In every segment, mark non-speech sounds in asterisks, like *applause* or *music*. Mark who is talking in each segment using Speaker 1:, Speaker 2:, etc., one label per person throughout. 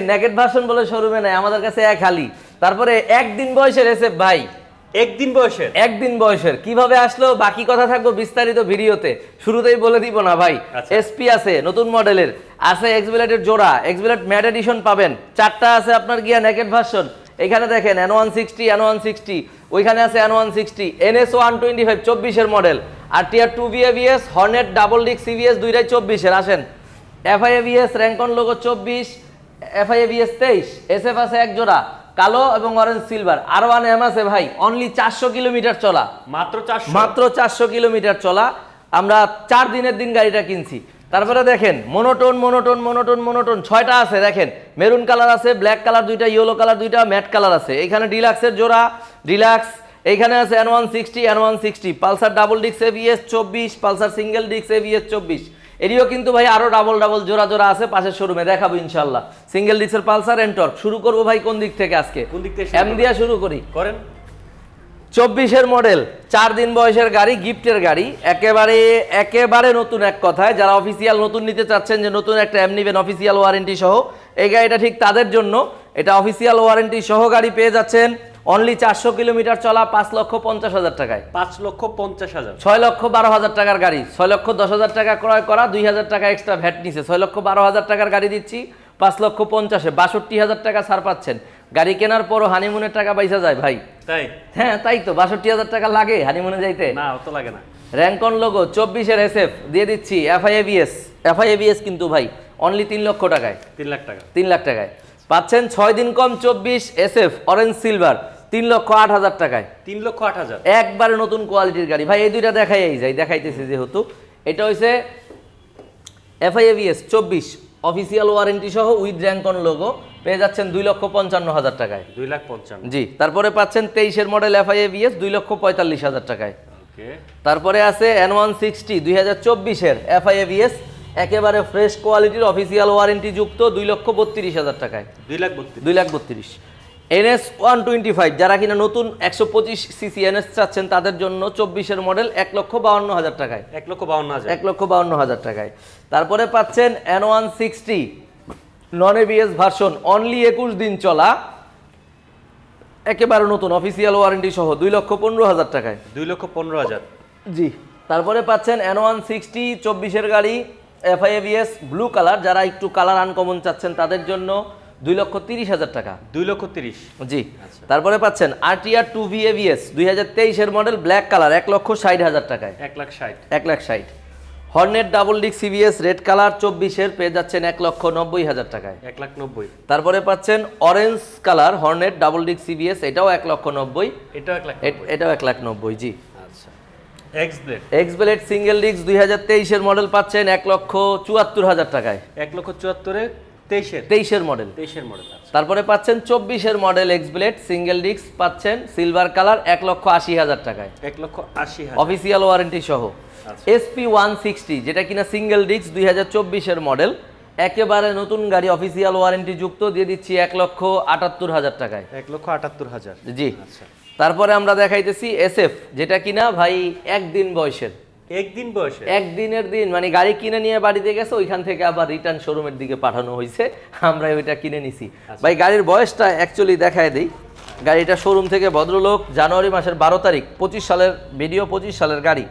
Speaker 1: Naked version বলে শোরুমে নাই আমাদের কাছে এক হালি। তারপরে একদিন বয়সের এসে ভাই।
Speaker 2: একদিন বয়সের?
Speaker 1: একদিন বয়সের। কীভাবে আসলো বাকি কথা থাকব বিস্তারিত ভিডিওতে। শুরুতেই বলে দিব না ভাই
Speaker 2: আচ্ছা।
Speaker 1: এসপি আছে নতুন মডেলের। আছে এক্সবিলেটের জোড়া এক্সবিলেট ম্যাট এডিশন পাবেন। চারটা আছে আপনার গিয়া নেকেট ভার্সন। এখানে দেখেন N one sixty N one sixty ওইখানে আছে N one sixty NS one twenty five চব্বিশের মডেল। আর tier two BAVS Hornet double disc CVS দুইটাই চব্বিশের। আসেন। এফআইএভিএস র্যাঙ্কন লোগো চব্বিশ এফআইএভিএস তেইশ এসএফ আছে এক জোড়া কালো এবং অরেঞ্জ সিলভার আর ওয়ান এম আছে ভাই অনলি চারশো কিলোমিটার চলা।
Speaker 2: মাত্র চারশো।
Speaker 1: মাত্র চারশো কিলোমিটার চলা। আমরা চার দিনের দিন গাড়িটা কিনছি। তারপরে দেখেন মনোটোন মনোটোন মনোটোন মনোটোন ছয়টা আছে দেখেন। মেরুন কালার আছে ব্ল্যাক কালার দুইটা ইয়েলো কালার দুইটা ম্যাট কালার আছে। এখানে ডিলাক্সের জোড়া ডিলাক্স এইখানে আছে N one sixty N one sixty Pulsar double ডিক্স এভিএস চব্বিশ পালসার সিঙ্গেল ডিক্স এভিএস চব্বিশ। এরিও কিন্তু ভাই আরও ডাবল ডাবল জোড়া জোড়া আছে পাশের শোরুমে দেখাবো ইনশাল্লাহ সিঙ্গেল ডিক্সের পালসার এন্টর শুরু করব ভাই কোন দিক থেকে আজকে?
Speaker 2: কোন দিক থেকে শুরু
Speaker 1: এম দিয়া শুরু করি।
Speaker 2: করেন।
Speaker 1: চব্বিশের মডেল চার দিন বয়সের গাড়ি গিফটের গাড়ি। একেবারে একেবারে নতুন এক কথায় যারা অফিসিয়াল নতুন নিতে চাচ্ছেন যে নতুন একটা এম নিবেন অফিসিয়াল ওয়ারেন্টি সহ এই গাড়িটা ঠিক তাদের জন্য। এটা অফিসিয়াল ওয়ারেন্টি সহ গাড়ি পেয়ে যাচ্ছেন অনলি চারশো কিলোমিটার চলা পাঁচ লক্ষ পঞ্চাশ হাজার টাকায়।
Speaker 2: পাঁচ লক্ষ পঞ্চাশ হাজার।
Speaker 1: ছয় লক্ষ বারো হাজার টাকার গাড়ি। ছয় লক্ষ দশ হাজার টাকা ক্রয় করা দুই হাজার টাকা এক্সট্রা ভ্যাট নিছে। ছয় লক্ষ বারো হাজার টাকার গাড়ি দিচ্ছি পাঁচ লক্ষ পঞ্চাশে। বাষট্টি হাজার টাকা ছাড় পাচ্ছেন। গাড়ি কেনার পরও হানিমুনের টাকা পয়সা যায় ভাই।
Speaker 2: তাই?
Speaker 1: হ্যাঁ তাই তো। বাষট্টি হাজার টাকা লাগে হানিমুনে যাইতে।
Speaker 2: না অত লাগে না।
Speaker 1: র্যাঙ্কন লোগো চব্বিশের এসএফ দিয়ে দিচ্ছি এফআইএবিএস এফআইএবিএস কিন্তু ভাই অনলি তিন লক্ষ টাকায়।
Speaker 2: তিন লাখ টাকা।
Speaker 1: তিন লাখ টাকায়। পাচ্ছেন ছয় দিন কম চব্বিশ এসএফ অরেঞ্জ সিলভার তিন লক্ষ আট হাজার টাকায়।
Speaker 2: তিন লক্ষ আট হাজার।
Speaker 1: একবারে নতুন কোয়ালিটির গাড়ি। ভাই এই দুইটা দেখাই যাই দেখাইতেছি যেহেতু। এটা হইছে এফআইএবিএস চব্বিশ অফিসিয়াল ওয়ারেন্টি সহ উইথ র্যাঙ্কন লোগো পেয়ে যাচ্ছেন দুই লক্ষ পঞ্চান্ন হাজার টাকায়।
Speaker 2: দুই লাখ পঞ্চান্ন।
Speaker 1: জি তারপরে পাচ্ছেন তেইশের মডেল এফআইএবিএস দুই লক্ষ পঁয়তাল্লিশ হাজার টাকায়। তারপরে আছে এন ওয়ান সিক্সটি দুই হাজার চব্বিশের এফআইএভিএস একেবারে ফ্রেশ কোয়ালিটির অফিসিয়াল ওয়ারেন্টি যুক্ত দুই লক্ষ বত্রিশ হাজার টাকায়।
Speaker 2: দুই লাখ
Speaker 1: দুই লাখ বত্রিশ। এনএস ওয়ান টোয়েন্টি ফাইভ যারা কিনা নতুন একশো পঁচিশ সিসি এনএস চাচ্ছেন তাদের জন্য চব্বিশের মডেল এক লক্ষ বাউন্ন হাজার টাকায়।
Speaker 2: এক লক্ষ বাউন্ন হাজার।
Speaker 1: এক লক্ষ বাউন্ন হাজার টাকায়। তারপরে পাচ্ছেন N one sixty non ABS version only একুশ দিন চলা। একেবারে নতুন অফিসিয়াল ওয়ারেন্টি সহ দুই লক্ষ পনেরো হাজার টাকায়।
Speaker 2: দুই লক্ষ পনেরো হাজার।
Speaker 1: জি তারপরে পাচ্ছেন এন ওয়ান সিক্সটি চব্বিশের গাড়ি এফআইএবিএস ব্লু কালার যারা একটু কালার আনকমন চাচ্ছেন তাদের জন্য দুই লক্ষ তিরিশ হাজার টাকা।
Speaker 2: দুই লক্ষ তিরিশ।
Speaker 1: জি। তারপরে পাচ্ছেন আরটিআর টু ভিএভিএস দুই হাজার তেইশের মডেল ব্ল্যাক কালার এক লক্ষ ষাট হাজার টাকায়।
Speaker 2: এক লাখ ষাট।
Speaker 1: এক লাখ ষাট। Hornet double disc CBS red colour চব্বিশের পেয়ে যাচ্ছেন এক লক্ষ নব্বই হাজার টাকায়।
Speaker 2: এক লাখ নব্বই।
Speaker 1: তারপরে পাচ্ছেন orange colour Hornet double disc CBS এটাও এক লক্ষ নব্বই।
Speaker 2: এটাও এক লাখ
Speaker 1: এটাও এক লাখ নব্বই জি।
Speaker 2: আচ্ছা। X Blade
Speaker 1: X Blade single disc দুই হাজার তেইশের মডেল পাচ্ছেন এক লক্ষ চুয়াত্তর হাজার টাকায়।
Speaker 2: এক লক্ষ চুয়াত্তরে তেইশের।
Speaker 1: তেইশের মডেল
Speaker 2: তেইশের মডেল আচ্ছা।
Speaker 1: তারপরে পাচ্ছেন চব্বিশের model X Blade single disc পাচ্ছেন সিলভার কালার এক লক্ষ আশি হাজার টাকায়।
Speaker 2: এক লক্ষ আশি হাজার।
Speaker 1: অফিসিয়াল ওয়ারেন্টি সহ। এসপি ওয়ান সিক্সটি যেটা কিনা সিঙ্গেল ডিস্ক দুই হাজার চব্বিশের মডেল একেবারে নতুন গাড়ি অফিসিয়াল ওয়ারেন্টি যুক্ত দিয়ে দিচ্ছি এক লক্ষ আটাত্তর হাজার টাকায়।
Speaker 2: এক লক্ষ আটাত্তর হাজার।
Speaker 1: জি।
Speaker 2: আচ্ছা।
Speaker 1: তারপরে আমরা দেখাইতেছি এসএফ যেটা কিনা ভাই একদিন বয়সের।
Speaker 2: একদিন বয়সে?
Speaker 1: একদিনের দিন মানে গাড়ি কিনে নিয়ে বাড়িতে গেছে ওইখান থেকে আবার রিটার্ন শোরুমের দিকে পাঠানো হয়েছে। আমরা ওইটা কিনে নিছি। ভাই গাড়ির বয়সটা অ্যাকচুয়ালি দেখায় দিই। গাড়িটা শোরুম থেকে ভদ্রলোক জানুয়ারি মাসের বারো তারিখ পঁচিশ সালের ভিডিও পঁচিশ সালের গাড়ি।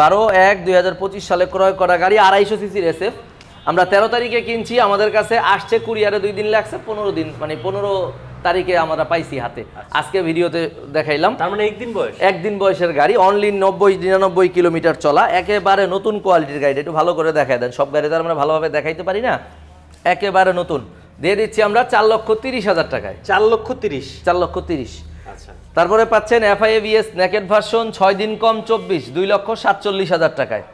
Speaker 1: বারো এক দুই হাজার পঁচিশ সালে ক্রয় করা গাড়ি আড়াইশো সিসির এসএফ আমরা তেরো তারিখে কিনছি আমাদের কাছে আসছে কুরিয়ারে দুই দিন লাগছে পনেরো দিন মানে পনেরো তারিখে আমরা পাইছি হাতে। আজকে ভিডিওতে দেখাইলাম।
Speaker 2: তার মানে একদিন বয়স?
Speaker 1: একদিন বয়সের গাড়ি অনলি নব্বই নিরানব্বই কিলোমিটার চলা একেবারে নতুন কোয়ালিটির গাড়ি। একটু ভালো করে দেখায় দেন। সব গাড়ি তো আমরা ভালোভাবে দেখাইতে পারি না। একেবারে নতুন। দিয়ে দিচ্ছি আমরা চার লক্ষ তিরিশ হাজার টাকায়।
Speaker 2: চার লক্ষ তিরিশ?
Speaker 1: চার লক্ষ তিরিশ।
Speaker 2: আচ্ছা।
Speaker 1: তারপরে পাচ্ছেন এফআইএবিএস নেকেট ভার্সন ছয় দিন কম চব্বিশ দুই লক্ষ সাতচল্লিশ হাজার টাকায়।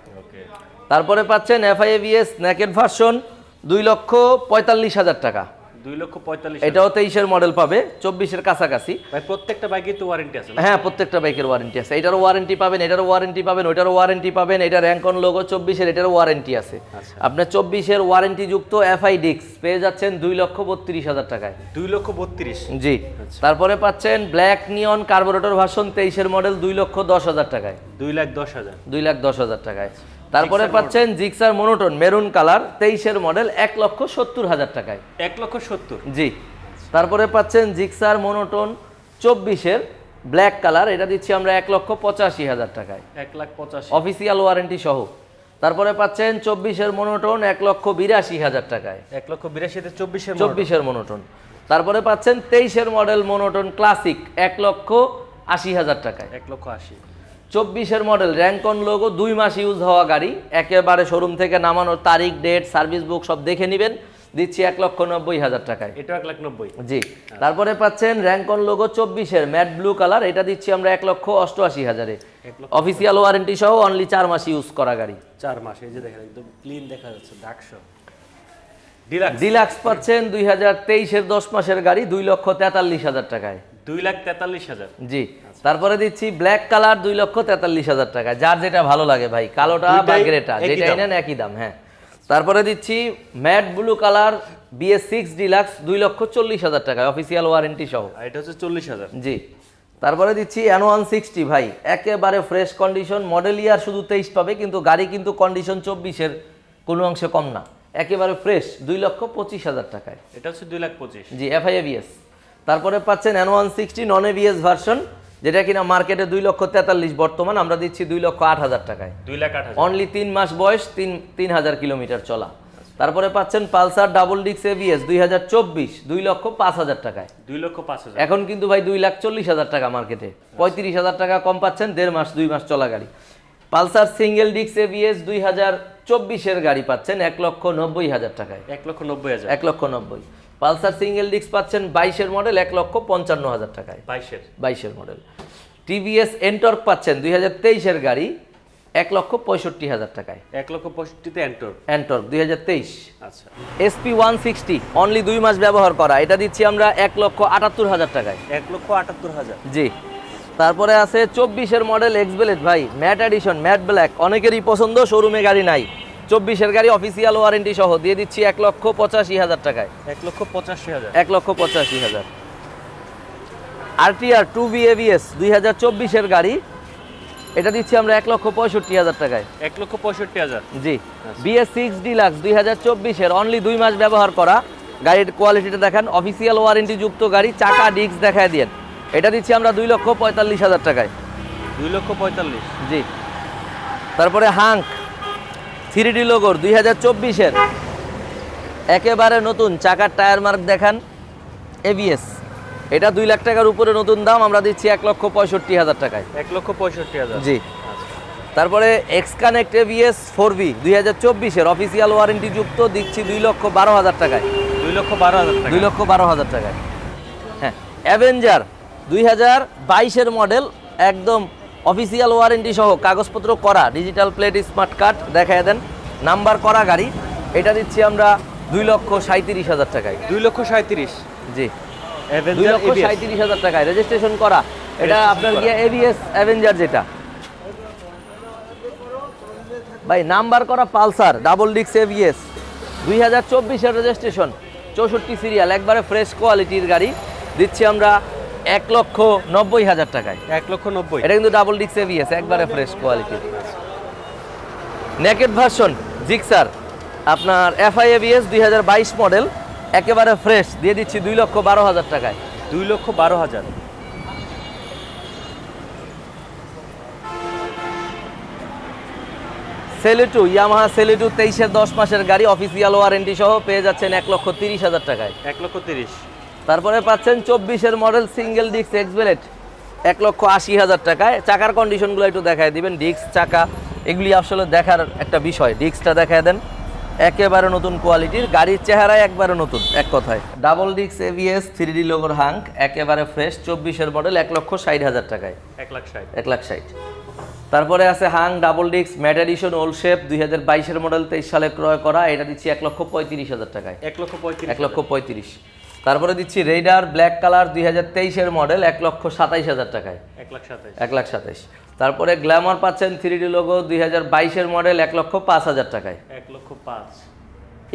Speaker 1: তারপরে পাচ্ছেন এফআইএবিএস নেকেট ভার্সন দুই লক্ষ পঁয়তাল্লিশ হাজার টাকা।
Speaker 2: দুই লক্ষ পঁয়তাল্লিশ
Speaker 1: এটাও তেইশের মডেল পাবে চব্বিশের কাছাকাছি।
Speaker 2: প্রত্যেকটা বাইকে তো ওয়ারেন্টি আছে
Speaker 1: হ্যাঁ প্রত্যেকটা বাইকের ওয়ারেন্টি আছে। এটারও ওয়ারেন্টি পাবেন এটারও ওয়ারেন্টি পাবেন ওইটারও ওয়ারেন্টি পাবেন এটা র্যাঙ্কন লোগো চব্বিশের এটারও ওয়ারেন্টি আছে।
Speaker 2: আচ্ছা।
Speaker 1: আপনার চব্বিশের ওয়ারেন্টি যুক্ত এফআই ডিক্স পেয়ে যাচ্ছেন দুই লক্ষ বত্রিশ হাজার টাকায়।
Speaker 2: দুই লক্ষ বত্রিশ?
Speaker 1: জি। তারপরে পাচ্ছেন ব্ল্যাক নিয়ন কার্বোরেটর ভার্সন তেইশের মডেল দুই লক্ষ দশ হাজার টাকায়।
Speaker 2: দুই লাখ দশ হাজার।
Speaker 1: দুই লাখ দশ হাজার টাকায়। তারপরে পাচ্ছেন জিক্সার মনোটন মেরুন কালার তেইশের মডেল এক লক্ষ সত্তর হাজার টাকায়।
Speaker 2: এক লক্ষ সত্তর।
Speaker 1: জি। তারপরে পাচ্ছেন জিক্সার মনোটন চব্বিশের ব্ল্যাক কালার এটা দিচ্ছি আমরা এক লক্ষ পঁচাশি হাজার টাকায়।
Speaker 2: এক লাখ পঁচাশি।
Speaker 1: অফিসিয়াল ওয়ারেন্টি সহ। তারপরে পাচ্ছেন চব্বিশের মনোটন এক লক্ষ বিরাশি হাজার টাকায়।
Speaker 2: এক লক্ষ বিরাশিতে চব্বিশের
Speaker 1: চব্বিশের মনোটন তারপরে পাচ্ছেন তেইশের মডেল মনোটন ক্লাসিক এক লক্ষ আশি হাজার টাকায়।
Speaker 2: এক লক্ষ আশি।
Speaker 1: চব্বিশের মডেল র্যাঙ্কন লোগো দুই মাস ইউজ হওয়া গাড়ি। একেবারে শোরুম থেকে নামানোর তারিখ ডেট সার্ভিস বুক সব দেখে নেবেন। দিচ্ছি এক লক্ষ নব্বই হাজার টাকায়।
Speaker 2: এটা এক লাখ নব্বই।
Speaker 1: জি। তারপরে পাচ্ছেন র্যাঙ্কন লোগো চব্বিশের ম্যাট ব্লু কালার এটা দিচ্ছি আমরা এক লক্ষ অষ্টআশি হাজারে। অফিসিয়াল ওয়ারেন্টি সহ অনলি চার মাস ইউজ করা গাড়ি।
Speaker 2: চার মাস এই যে দেখেন একদম ক্লিন দেখা যাচ্ছে ডাকশো ডিলাক্স
Speaker 1: ডিলাক্স পাচ্ছেন দুই হাজার তেইশের দশ মাসের গাড়ি দুই লক্ষ তেতাল্লিশ হাজার টাকায়।
Speaker 2: দুই লাখ তেতাল্লিশ হাজার।
Speaker 1: জি তারপরে দিচ্ছি ব্ল্যাক কালার দুই লক্ষ তেতাল্লিশ হাজার টাকা। যার যেটা ভালো লাগে ভাই কালোটা বা গ্রেটা
Speaker 2: একই
Speaker 1: যেটা
Speaker 2: দাম।
Speaker 1: নেন একই দাম হ্যাঁ। তারপরে দিচ্ছি matte blue colour BS six deluxe দুই লক্ষ চল্লিশ হাজার টাকায় অফিসিয়াল ওয়ারেন্টি সহ।
Speaker 2: এটা হচ্ছে চল্লিশ হাজার।
Speaker 1: জি তারপরে দিচ্ছি এন ওয়ান সিক্সটি ভাই একেবারে ফ্রেশ কন্ডিশন মডেল ইয়ার শুধু তেইশ পাবে কিন্তু গাড়ি কিন্তু কন্ডিশন চব্বিশের কোনো অংশে কম না। একেবারে ফ্রেশ দুই লক্ষ পঁচিশ হাজার টাকায়।
Speaker 2: এটা হচ্ছে দুই লাখ পঁচিশ।
Speaker 1: জি এফআই এবিএস তারপরে পাচ্ছেন N one sixty non ABS version যেটা কিনা মার্কেটে দুই লক্ষ তেতাল্লিশ বর্তমান আমরা দিচ্ছি দুই লক্ষ আট হাজার টাকায়।
Speaker 2: দুই লাখ আট
Speaker 1: অনলি তিন মাস বয়স তিন তিন হাজার কিলোমিটার চলা। তারপরে পাচ্ছেন পালসার ডাবল ডিক্স এবিএস দুই হাজার চব্বিশ দুই লক্ষ পাঁচ হাজার টাকায়।
Speaker 2: দুই লক্ষ পাঁচ হাজার।
Speaker 1: এখন কিন্তু ভাই দুই লাখ চল্লিশ হাজার টাকা মার্কেটে পঁয়ত্রিশ হাজার টাকা কম পাচ্ছেন দেড় মাস দুই মাস চলা গাড়ি। পালসার সিঙ্গেল ডিক্স এবিএস দুই হাজার চব্বিশের গাড়ি পাচ্ছেন এক লক্ষ নব্বই হাজার টাকায়।
Speaker 2: এক লক্ষ নব্বই হাজার।
Speaker 1: এক লক্ষ নব্বই। পালসার সিঙ্গেল ডিক্স পাচ্ছেন বাইশের মডেল এক লক্ষ পঞ্চান্ন হাজার টাকায়।
Speaker 2: বাইশের।
Speaker 1: বাইশের মডেল। টিভিএস এন্টর্ক পাচ্ছেন দুই হাজার তেইশের গাড়ি এক লক্ষ পঁয়ষট্টি হাজার টাকায়।
Speaker 2: এক লক্ষ পঁয়ষট্টিতে এন্টর
Speaker 1: এন্টর্ক দুই হাজার তেইশ।
Speaker 2: আচ্ছা।
Speaker 1: এসপি ওয়ান সিক্সটি অনলি দুই মাস ব্যবহার করা। এটা দিচ্ছি আমরা এক লক্ষ আটাত্তর হাজার টাকায়।
Speaker 2: এক লক্ষ আটাত্তর হাজার।
Speaker 1: জি। তারপরে আছে চব্বিশের মডেল এক্সবেলেট ভাই। ম্যাট এডিশন ম্যাট ব্ল্যাক অনেকেরই পছন্দ শোরুমে গাড়ি নাই। চব্বিশের গাড়ি অফিসিয়াল ওয়ারেন্টি সহ দিয়ে দিচ্ছি এক লক্ষ পঁচাশি হাজার টাকায়।
Speaker 2: এক লক্ষ পঁচাশি হাজার।
Speaker 1: এক লক্ষ পঁচাশি হাজার। আরটিআর টু বি এবিএস দুই হাজার চব্বিশের গাড়ি এটা দিচ্ছি আমরা এক লক্ষ পঁয়ষট্টি হাজার টাকায়।
Speaker 2: এক লক্ষ পঁয়ষট্টি হাজার।
Speaker 1: জি বিএস সিক্স ডিলাক্স দুই হাজার চব্বিশের অনলি দুই মাস ব্যবহার করা। গাড়ির কোয়ালিটিটা দেখেন অফিসিয়াল ওয়ারেন্টি যুক্ত গাড়ি চাকা ডিস্ক দেখায় দিয়েন। এটা দিচ্ছি আমরা দুই লক্ষ পঁয়তাল্লিশ হাজার টাকায়।
Speaker 2: দুই লক্ষ পঁয়তাল্লিশ।
Speaker 1: জি। তারপরে হাঙ্ক থ্রি ডি লোগোর দুই হাজার চব্বিশের একেবারে নতুন চাকার টায়ার মার্ক দেখান এবিএস এটা দুই লাখ টাকার উপরে নতুন দাম আমরা দিচ্ছি এক লক্ষ পঁয়ষট্টি হাজার টাকায়।
Speaker 2: এক লক্ষ পঁয়ষট্টি হাজার।
Speaker 1: জি। তারপরে X connect ABS four B দুই হাজার চব্বিশের অফিসিয়াল ওয়ারেন্টি যুক্ত দিচ্ছি দুই লক্ষ বারো হাজার টাকায়।
Speaker 2: দুই লক্ষ বারো হাজার
Speaker 1: দুই লক্ষ বারো হাজার টাকায়। হ্যাঁ অ্যাভেঞ্জার দুই হাজার বাইশের মডেল একদম অফিসিয়াল ওয়ারেন্টি সহ কাগজপত্র করা ডিজিটাল প্লেট স্মার্ট কার্ড দেখায় দেন। নাম্বার করা গাড়ি এটা দিচ্ছি আমরা দুই লক্ষ সাঁত্রিশ হাজার টাকায়।
Speaker 2: দুই লক্ষ সাঁত্রিশ
Speaker 1: জি। দুই লক্ষ সাঁত্রিশ হাজার টাকায়। রেজিস্ট্রেশন করা এটা আপনার গিয়ে এবিএস অ্যাভেঞ্জার যেটা। ভাই নাম্বার করা পালসার ডাবল ডিক্স এবিএস দুই হাজার চব্বিশের রেজিস্ট্রেশন চৌষট্টি সিরিয়াল একবারে ফ্রেশ কোয়ালিটির গাড়ি। দিচ্ছি আমরা এক লক্ষ নব্বই হাজার টাকায়।
Speaker 2: এক লক্ষ নব্বই।
Speaker 1: এটা কিন্তু ডাবল ডিক্স এবিএস একবারে ফ্রেশ কোয়ালিটির নেকেট ভার্সন জিক্সার আপনার এফআই এবিএস দুই হাজার বাইশ মডেল একেবারে ফ্রেশ দিয়ে দিচ্ছি দুই লক্ষ বারো হাজার টাকায়।
Speaker 2: দুই লক্ষ বারো হাজার।
Speaker 1: সেলেটু ইয়ামাহা সেলেটু তেইশের দশ মাসের গাড়ি অফিসিয়াল ওয়ারেন্টি সহ পেয়ে যাচ্ছেন এক লক্ষ তিরিশ হাজার টাকায়।
Speaker 2: এক লক্ষ তিরিশ।
Speaker 1: তারপরে পাচ্ছেন চব্বিশের model single disc X blade এক লক্ষ আশি হাজার টাকায়। চাকার কন্ডিশনগুলো একটু দেখায় দিবেন। ডিস্ক চাকা এগুলি আসলে দেখার একটা বিষয়। ডিস্কটা দেখায় দেন। একেবারে নতুন কোয়ালিটির গাড়ির চেহারায় একবারে নতুন এক কথায়। Double disc ABS three D লোগোর Hunk একেবারে ফ্রেশ চব্বিশের মডেল এক লক্ষ ষাট হাজার টাকায়।
Speaker 2: এক লাখ ষাট।
Speaker 1: এক লাখ ষাট। তারপরে আছে Hunk double disc matte edition old shape দুই হাজার বাইশের মডেল তেইশ সালে ক্রয় করা। এটা দিচ্ছি এক লক্ষ পঁয়ত্রিশ হাজার টাকায়।
Speaker 2: এক লক্ষ পঁয়ত্রিশ
Speaker 1: এক লক্ষ পঁয়ত্রিশ। তারপরে দিচ্ছি রেডার ব্ল্যাক কালার দুই হাজার তেইশের মডেল এক লক্ষ সাতাইশ হাজার টাকায়।
Speaker 2: এক লাখ সাতাইশ।
Speaker 1: এক লাখ সাতাইশ। তারপরে গ্ল্যামার পাচ্ছেন থ্রি ডি লোগো দুই হাজার বাইশের মডেল এক লক্ষ পাঁচ হাজার টাকায়।
Speaker 2: এক লক্ষ পাঁচ।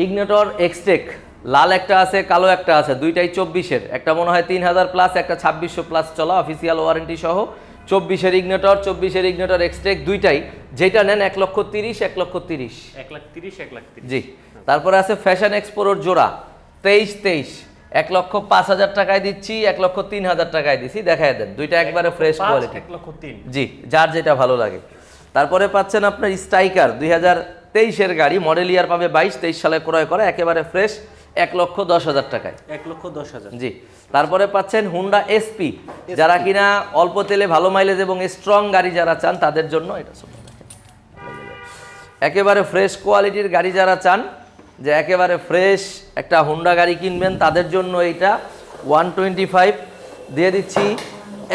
Speaker 1: ইগনেটর এক্সটেক লাল একটা আছে কালো একটা আছে দুইটাই চব্বিশের। একটা মনে হয় তিন হাজার প্লাস একটা ছাব্বিশশো প্লাস চলা অফিসিয়াল ওয়ারেন্টি সহ। চব্বিশের ইগনেটর চব্বিশের ইগনেটর এক্সটেক দুইটাই। যেটা নেন এক লক্ষ তিরিশ এক লক্ষ তিরিশ।
Speaker 2: এক লাখ তিরিশ এক লাখ
Speaker 1: জি। তারপরে আছে ফ্যাশন এক্সপোরোর জোড়া তেইশ তেইশ। এক লক্ষ পাঁচ হাজার টাকায় দিচ্ছি এক লক্ষ তিন হাজার টাকায় দিচ্ছি দেখায় দেন দুইটা একবারে ফ্রেশ কোয়ালিটি
Speaker 2: এক লক্ষ তিন।
Speaker 1: জি যার যেটা ভালো লাগে। তারপরে পাচ্ছেন আপনার স্ট্রাইকার দুই হাজার তেইশের গাড়ি মডেল ইয়ার পাবে বাইশ তেইশ সালে ক্রয় করা একেবারে ফ্রেশ এক লক্ষ দশ হাজার টাকায়।
Speaker 2: এক লক্ষ দশ হাজার।
Speaker 1: জি তারপরে পাচ্ছেন হুন্ডা এসপি যারা কিনা অল্প তেলে ভালো মাইলেজ এবং স্ট্রং গাড়ি যারা চান তাদের জন্য এটা একেবারে ফ্রেশ কোয়ালিটির গাড়ি যারা চান যে একেবারে ফ্রেশ একটা হুন্ডা গাড়ি কিনবেন তাদের জন্য এইটা ওয়ান টোয়েন্টি ফাইভ দিয়ে দিচ্ছি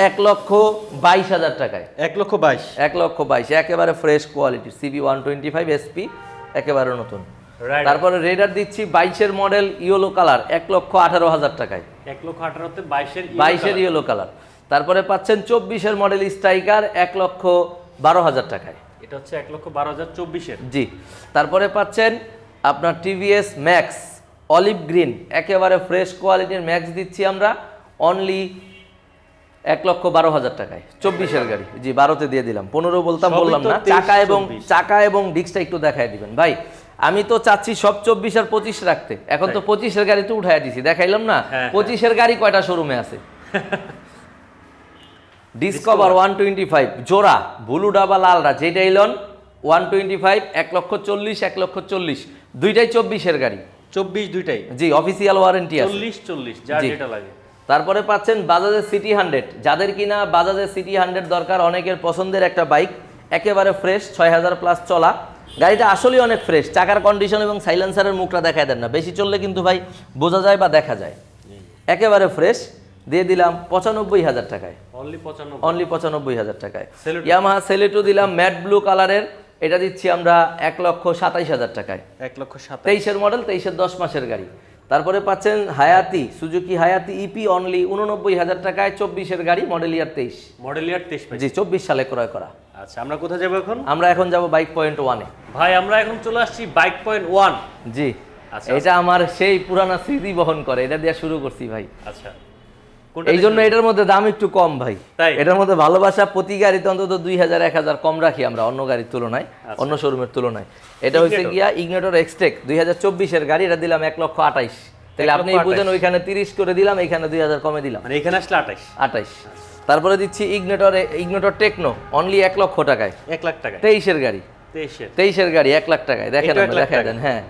Speaker 1: এক লক্ষ বাইশ হাজার টাকায়।
Speaker 2: এক লক্ষ বাইশ।
Speaker 1: এক লক্ষ বাইশ একেবারে fresh quality CB one twenty five SP একেবারে নতুন। তারপরে রেডার দিচ্ছি বাইশের মডেল ইয়েলো কালার এক লক্ষ আঠারো হাজার টাকায়।
Speaker 2: এক লক্ষ আঠারোতে বাইশের
Speaker 1: বাইশের ইয়েলো কালার তারপরে পাচ্ছেন চব্বিশের মডেল স্ট্রাইকার এক লক্ষ বারো হাজার টাকায়।
Speaker 2: এটা হচ্ছে এক লক্ষ বারো হাজার চব্বিশের।
Speaker 1: জি তারপরে পাচ্ছেন আপনার টিভিএস ম্যাক্স অলিভ গ্রিন একেবারে ফ্রেশ কোয়ালিটির ম্যাক্স দিচ্ছি আমরা অনলি এক লক্ষ বারো হাজার টাকায়। চব্বিশের গাড়ি। জি বারোতে দিয়ে দিলাম। পনেরো বলতাম বললাম না। চাকা এবং চাকা এবং ডিস্কটা একটু দেখাই দিবেন। ভাই আমি তো চাচ্ছি সব চব্বিশ আর পঁচিশ রাখতে। এখন তো পঁচিশের গাড়ি তো উঠাই দিছি। দেখাইলাম না?
Speaker 2: হ্যাঁ,
Speaker 1: পঁচিশের গাড়ি কয়টা শোরুমে আছে? ডিসকভার ওয়ান টোয়েন্টি ফাইভ জোড়া ব্লুডা বা লালরা যেটাই লন ওয়ান টোয়েন্টি ফাইভ এক লক্ষ চল্লিশ এক লক্ষ চল্লিশ। দুইটাই চব্বিশের গাড়ি।
Speaker 2: চব্বিশ দুইটাই।
Speaker 1: জি অফিসিয়াল ওয়ারেন্টি আছে।
Speaker 2: চল্লিশ চল্লিশ
Speaker 1: জি।
Speaker 2: যেটা লাগে।
Speaker 1: তারপরে পাচ্ছেন বাজাজের সিটি হান্ড্রেড যাদের কিনা বাজাজের সিটি হান্ড্রেড দরকার অনেকের পছন্দের একটা বাইক একেবারে ফ্রেশ ছয় হাজার প্লাস চলা। গাড়িটা আসলেই অনেক ফ্রেশ চাকার কন্ডিশন এবং সাইলেন্সারের মুখটা দেখায় দেন না। বেশি চললে কিন্তু ভাই বোঝা যায় বা দেখা যায়। একেবারে ফ্রেশ দিয়ে দিলাম পঁচানব্বই হাজার টাকায়।
Speaker 2: অনলি পঁচানব্বই।
Speaker 1: হাজার টাকায়। ইয়ামাহা সেলেটো দিলাম ম্যাট ব্লু কালারের এটা দিচ্ছি আমরা এক লক্ষ সাতাইশ হাজার টাকায়।
Speaker 2: এক লক্ষ
Speaker 1: তেইশের মডেল তেইশের দশ মাসের গাড়ি। তারপরে পাচ্ছেন হায়াতি সুজুকি হায়াতি ইপি অনলি উননব্বই হাজার টাকায় চব্বিশের গাড়ি মডেল ইয়ার তেইশ।
Speaker 2: মডেল ইয়ার তেইশ
Speaker 1: জি চব্বিশ সালে ক্রয় করা।
Speaker 2: আচ্ছা আমরা কোথায় যাব এখন?
Speaker 1: আমরা এখন যাব বাইক পয়েন্ট ওয়ানে
Speaker 2: ভাই আমরা এখন চলে আসছি বাইক পয়েন্ট ওয়ান
Speaker 1: জি
Speaker 2: আচ্ছা।
Speaker 1: এটা আমার সেই পুরানা স্মৃতি বহন করে। এটা দিয়ে শুরু করছি ভাই।
Speaker 2: আচ্ছা।
Speaker 1: এই জন্য এটার মধ্যে দাম একটু কম ভাই? এটার মধ্যে ভালোবাসা প্রতি গাড়িতে অন্তত দুই হাজার এক হাজার কম রাখি আমরা অন্য গাড়ির তুলনায় অন্য শোরুমের তুলনায়। এটা হচ্ছে গিয়া ইগনেটর এক্সটেক দুই হাজার চব্বিশের গাড়ি এটা দিলাম এক লক্ষ আঠাইশ। তাহলে আপনি বুঝেন ওইখানে তিরিশ করে দিলাম এখানে দুই হাজার কমে দিলাম।
Speaker 2: মানে এখানে আসলে আঠাশ
Speaker 1: আঠাইশ। তারপরে দিচ্ছি ইগনেটর ইগনেটর টেকনো অনলি এক লক্ষ টাকায়।
Speaker 2: এক লাখ টাকা
Speaker 1: তেইশের গাড়ি।
Speaker 2: তেইশের।
Speaker 1: গাড়ি এক লাখ টাকায়। দেখেন। দেন হ্যাঁ।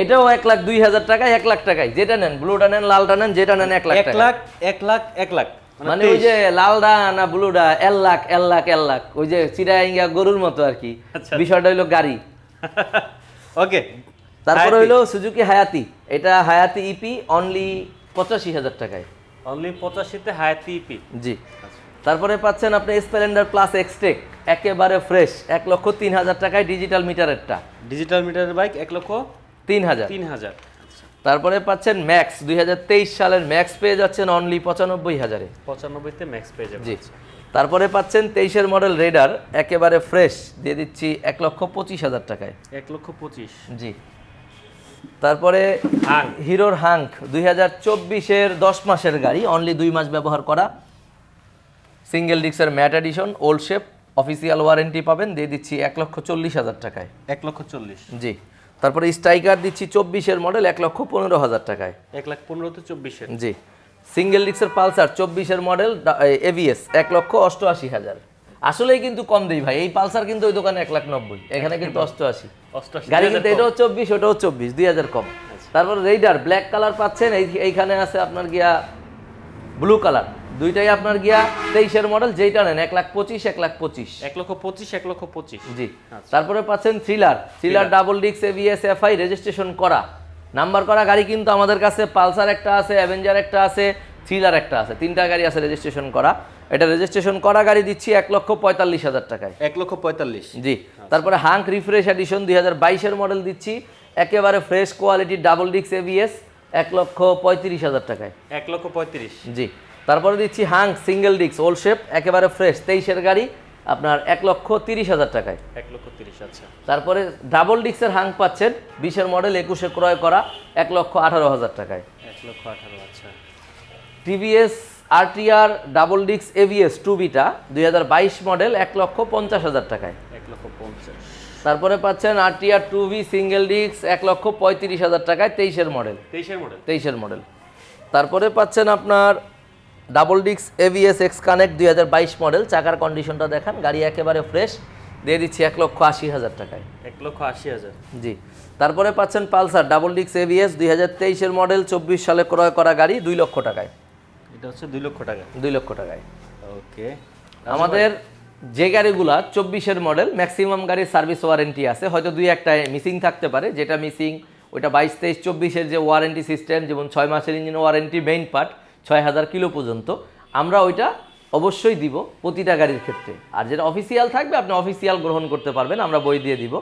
Speaker 1: এটাও এক লাখ দুই হাজার টাকায় এক লাখ টাকায়। যেটা নেন ব্লুটা নেন লালটা নেন যেটা নেন এক লাখ
Speaker 2: এক লাখ এক লাখ এক লাখ।
Speaker 1: মানে ওই যে লালডা না ব্লুডা এল লাখ এল লাখ এল লাখ। ওই যে চিরাইঙ্গা গরুর মতো আর কি।
Speaker 2: আচ্ছা।
Speaker 1: বিষয়টা হইল গাড়ি। *laughs*
Speaker 2: ওকে
Speaker 1: তারপরে হইল সুজুকি হায়াতি এটা হায়াতি ইপি অনলি পঁচাশি হাজার টাকায়।
Speaker 2: অনলি পঁচাশিতে হায়াতি ইপি
Speaker 1: জি। তারপরে পাচ্ছেন আপনি স্প্লেন্ডার প্লাস এক্সটেক একেবারে ফ্রেশ এক লক্ষ তিন হাজার টাকায় ডিজিটাল মিটারেরটা
Speaker 2: ডিজিটাল মিটারের বাইক এক লক্ষ
Speaker 1: তিন হাজার
Speaker 2: তিন হাজার
Speaker 1: তারপরে পাচ্ছেন ম্যাক্স দুই হাজার তেইশ সালের ম্যাক্স পেয়ে যাচ্ছেন অনলি পঁচানব্বই হাজারে।
Speaker 2: পঁচানব্বইতে ম্যাক্স পেয়ে যাবে
Speaker 1: জি। তারপরে পাচ্ছেন তেইশের মডেল রেডার একেবারে ফ্রেশ দিয়ে দিচ্ছি এক লক্ষ পঁচিশ হাজার টাকায়।
Speaker 2: এক লক্ষ পঁচিশ।
Speaker 1: জি। তারপরে হিরোর হাঙ্ক দুই হাজার চব্বিশের দশ মাসের গাড়ি অনলি দুই মাস ব্যবহার করা। Single ডিক্সের matte edition old shape official warranty পাবেন দিয়ে দিচ্ছি এক লক্ষ চল্লিশ হাজার টাকায়।
Speaker 2: এক লক্ষ চল্লিশ।
Speaker 1: জি। তারপরে স্ট্রাইকার দিচ্ছি চব্বিশের মডেল এক লক্ষ পনেরো হাজার টাকায়।
Speaker 2: এক লাখ পনেরো পনেরোতে চব্বিশের।
Speaker 1: জি। সিঙ্গেল ডিক্সের পালসার চব্বিশের মডেল এভিএস এক লক্ষ অষ্টআশি হাজার। আসলেই কিন্তু কম দেই ভাই এই পালসার কিন্তু ওই দোকানে এক লাখ নব্বই এখানে কিন্তু অষ্টআশি। গাড়ি কিন্তু এটাও চব্বিশ ওটাও চব্বিশ দুই হাজার কম। তারপর রেইডার ব্ল্যাক কালার পাচ্ছেন এই এইখানে আছে আপনার গিয়া ব্লু কালার। দুইটাই আপনার গিয়া তেইশের মডেল যেইটা নেন এক লাখ পঁচিশ এক লাখ পঁচিশ।
Speaker 2: এক লক্ষ পঁচিশ এক লক্ষ পঁচিশ।
Speaker 1: জি। তারপরে পাচ্ছেন থ্রিলার থ্রিলার ডাবল ডিক্স এভিএস এফআই রেজিস্ট্রেশন করা। নাম্বার করা গাড়ি কিন্তু আমাদের কাছে পালসার একটা আছে অ্যাভেঞ্জার একটা আছে থ্রিলার একটা আছে। তিনটা গাড়ি আছে রেজিস্ট্রেশন করা। এটা রেজিস্ট্রেশন করা গাড়ি দিচ্ছি এক লক্ষ পঁয়তাল্লিশ হাজার টাকায়।
Speaker 2: এক লক্ষ পঁয়তাল্লিশ।
Speaker 1: জি। তারপরে হাঙ্ক রিফ্রেশ এডিশন দুই হাজার বাইশের মডেল দিচ্ছি। একেবারে ফ্রেশ কোয়ালিটির ডাবল ডিক্স এভিএস এক লক্ষ পঁয়ত্রিশ হাজার টাকায়।
Speaker 2: এক লক্ষ পঁয়ত্রিশ।
Speaker 1: জি। তারপরে দিচ্ছি হাঙ্ক সিঙ্গেল ডিক্স ওল্ড শেপ একেবারে ফ্রেশ তেইশের গাড়ি আপনার এক লক্ষ তিরিশ হাজার টাকায়।
Speaker 2: এক লক্ষ তিরিশ আচ্ছা।
Speaker 1: তারপরে ডাবল ডিক্সের হাং পাচ্ছেন বিশের মডেল একুশে ক্রয় করা এক লক্ষ আঠারো হাজার টাকায়।
Speaker 2: এক লক্ষ আঠারো আচ্ছা।
Speaker 1: টিভিএস আরটিআর ডাবল ডিক্স এভিএস টু বিটা দুই হাজার বাইশ মডেল এক লক্ষ পঞ্চাশ হাজার টাকায়।
Speaker 2: এক লক্ষ পঞ্চাশ।
Speaker 1: তারপরে পাচ্ছেন আরটিআর টু ভি সিঙ্গেল ডিক্স এক লক্ষ পঁয়ত্রিশ হাজার টাকায় তেইশের মডেল
Speaker 2: তেইশের মডেল
Speaker 1: তেইশের মডেল তারপরে পাচ্ছেন আপনার ডাবল ডিক্স এভিএস এক্স কানেক্ট দুই হাজার বাইশ মডেল চাকার কন্ডিশনটা দেখান গাড়ি একেবারে ফ্রেশ দিয়ে দিচ্ছি এক লক্ষ আশি হাজার টাকায়।
Speaker 2: এক লক্ষ আশি হাজার।
Speaker 1: জি। তারপরে পাচ্ছেন পালসার ডাবল ডিক্স এভিএস দুই হাজার তেইশের মডেল চব্বিশ সালে ক্রয় করা গাড়ি দুই লক্ষ টাকায়।
Speaker 2: এটা হচ্ছে দুই লক্ষ টাকা
Speaker 1: দুই লক্ষ টাকায়।
Speaker 2: ওকে।
Speaker 1: আমাদের যে গাড়িগুলা চব্বিশের মডেল ম্যাক্সিমাম গাড়ির সার্ভিস ওয়ারেন্টি আছে হয়তো দুই একটা মিসিং থাকতে পারে যেটা মিসিং ওইটা বাইশ তেইশ চব্বিশের যে ওয়ারেন্টি সিস্টেম যেমন ছয় মাসের ইঞ্জিন ওয়ারেন্টি মেইন পার্ট ছয় হাজার কিলো পর্যন্ত, আমরা ওইটা অবশ্যই দিব প্রতিটা গাড়ির ক্ষেত্রে। আর যেটা অফিসিয়াল থাকবে, আপনি অফিসিয়াল গ্রহণ করতে পারবেন, আমরা বই দিয়ে দিব।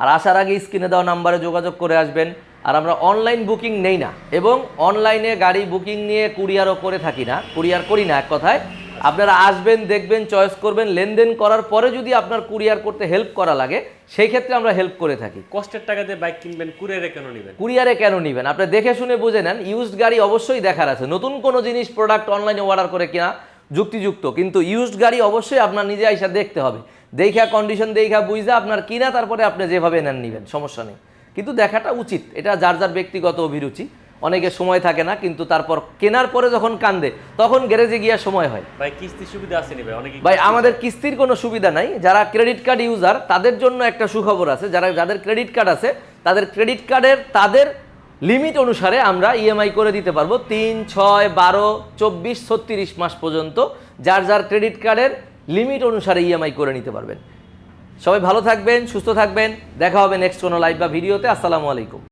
Speaker 1: আর আসার আগে স্ক্রিনে দেওয়া নাম্বারে যোগাযোগ করে আসবেন। আর আমরা অনলাইন বুকিং নেই না, এবং অনলাইনে গাড়ি বুকিং নিয়ে কুরিয়ারও করে থাকি না কুরিয়ার করি না, এক কথায়। আপনারা আসবেন দেখবেন চয়েস করবেন লেনদেন করার পরে যদি আপনার কুরিয়ার করতে হেল্প করা লাগে সেই ক্ষেত্রে আমরা হেল্প করে থাকি।
Speaker 2: কষ্টের টাকা দিয়ে বাইক কিনবেন কুরিয়ারে কেন নেবেন?
Speaker 1: কুরিয়ারে কেন নেবেন? আপনি দেখে শুনে বুঝে নেন ইউজড গাড়ি অবশ্যই দেখার আছে। নতুন কোনো জিনিস প্রোডাক্ট অনলাইনে অর্ডার করে কিনা যুক্তিযুক্ত। কিন্তু ইউজড গাড়ি অবশ্যই আপনার নিজে আইসা দেখতে হবে। দেখা কন্ডিশন দেখা বুঝা আপনার কিনা তারপরে আপনি যেভাবে নেন নেবেন সমস্যা নেই। কিন্তু দেখাটা উচিত। এটা যার যার ব্যক্তিগত অভিরুচি। অনেকের সময় থাকে না কিন্তু তারপর কেনার পরে যখন কান্দে তখন গ্যারেজে গিয়া সময় হয়।
Speaker 2: ভাই কিস্তির সুবিধা আছে নি ভাই? অনেকে
Speaker 1: ভাই আমাদের কিস্তির কোনো সুবিধা নাই। যারা ক্রেডিট কার্ড ইউজার তাদের জন্য একটা সুখবর আছে। যারা যাদের ক্রেডিট কার্ড আছে তাদের ক্রেডিট কার্ডের তাদের লিমিট অনুসারে আমরা ইএমআই করে দিতে পারব। তিন ছয় বারো চব্বিশ ছত্রিশ মাস পর্যন্ত যার যার ক্রেডিট কার্ডের লিমিট অনুসারে ইএমআই করে নিতে পারবেন। সবাই ভালো থাকবেন সুস্থ থাকবেন। দেখা হবে নেক্সট কোনো লাইভ বা ভিডিওতে। আসসালামু আলাইকুম।